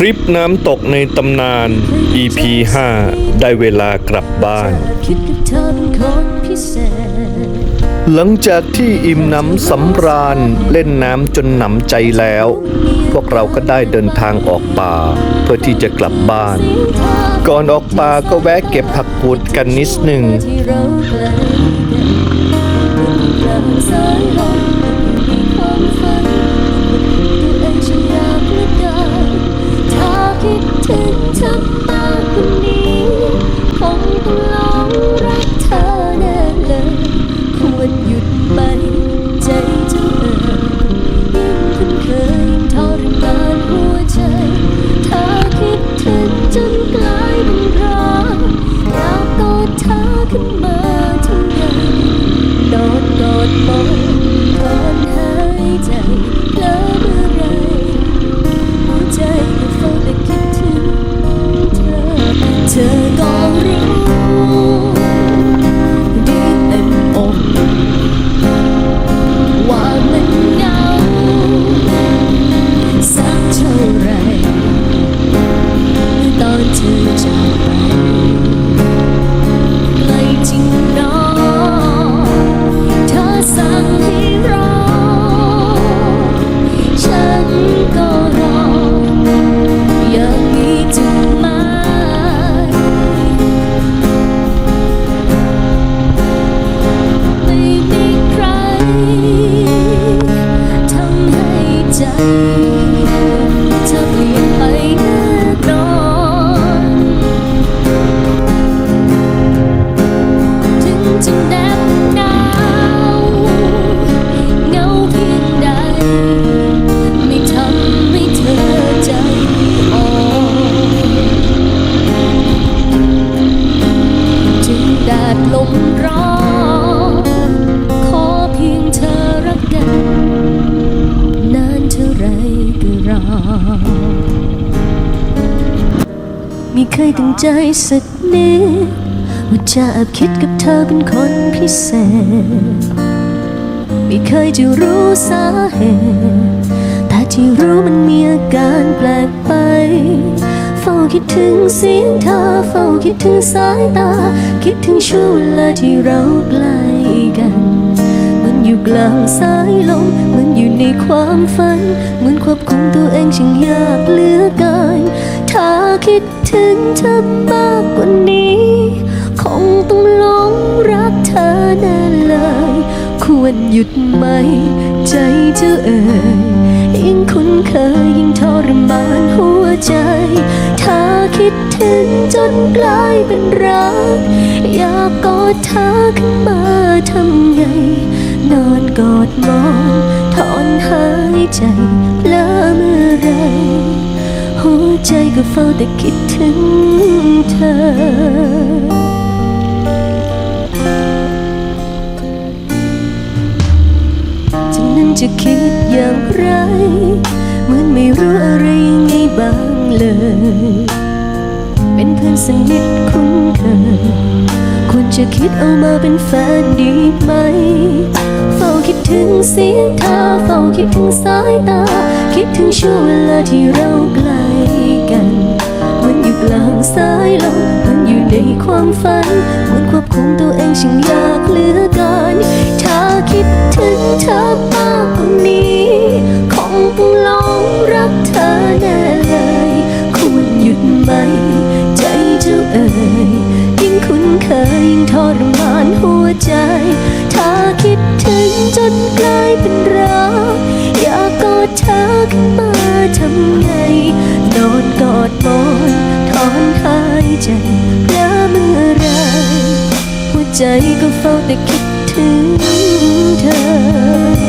ทริปน้ำตกในตำนาน EP 5 ได้เวลากลับบ้าน หลังจากที่อิ่มน้ำสำราญเล่นน้ำจนหนำใจแล้ว พวกเราก็ได้เดินทางออกป่า เพื่อที่จะกลับบ้าน ก่อนออกป่าก็แวะเก็บผักกูดกันนิดหนึ่ง ดเไม่ทำให้เธอใจอ่อนถึงแดดลมร้อน ไม่เคยตั้งใจสักนิดว่าจะแอบคิดกับเธอเป็นคนพิเศษ ไม่เคยจะรู้สาเหตุแต่ที่รู้มันมีอาการแปลกไป เฝ้าคิดถึงเสียงเธอ เฝ้าคิดถึงสายตา คิดถึงช่วงเวลาที่เราใกล้กันมัน อยู่กลางสายลมเหมันอยู่ในความฝัน เหมือนควบคุมตัวเองช่างยากเหลือเกินถ้าคิดถึงเธอมากกว่านี้ คงต้องหลงรักเธอแน่เลย ควรหยุดไหม ใจเจะเอ่ยยิ่งคุ้นเคยยิ่งทรมานหัวใจ ถ้าคิดถึงจนกลายเป็นรัก อยากกอดเธอขึ้นมาทำไง นอนกอดมองถอนหายใจเพลอเมื่อไรหัวใจก็เฝ้าแต่คิดถึงเธอฉันนั้นจะคิดอย่างไร เหมือนไม่รู้อะไรยังไงบ้างเลย เป็นเพื่อนสนิทคุ้นเคยควรจะคิดเอามาเป็นแฟนดีไหม เสียงเธอเฝ้าคิดถึงสายตา คิดถึงช่วงเวลาที่เราใกล้กัน มันอยู่กลางสายลมมันอยู่ในความฝัน มันควบคุมตัวเองช่างยากเหลือเกินถ้าคิดถึงเธอมาก เธอขึ้นมาทำไงนอนกอดมอนถอนหายใจแล้วเมื่อไรหัวใจก็เฝ้าแต่คิดถึงเธอ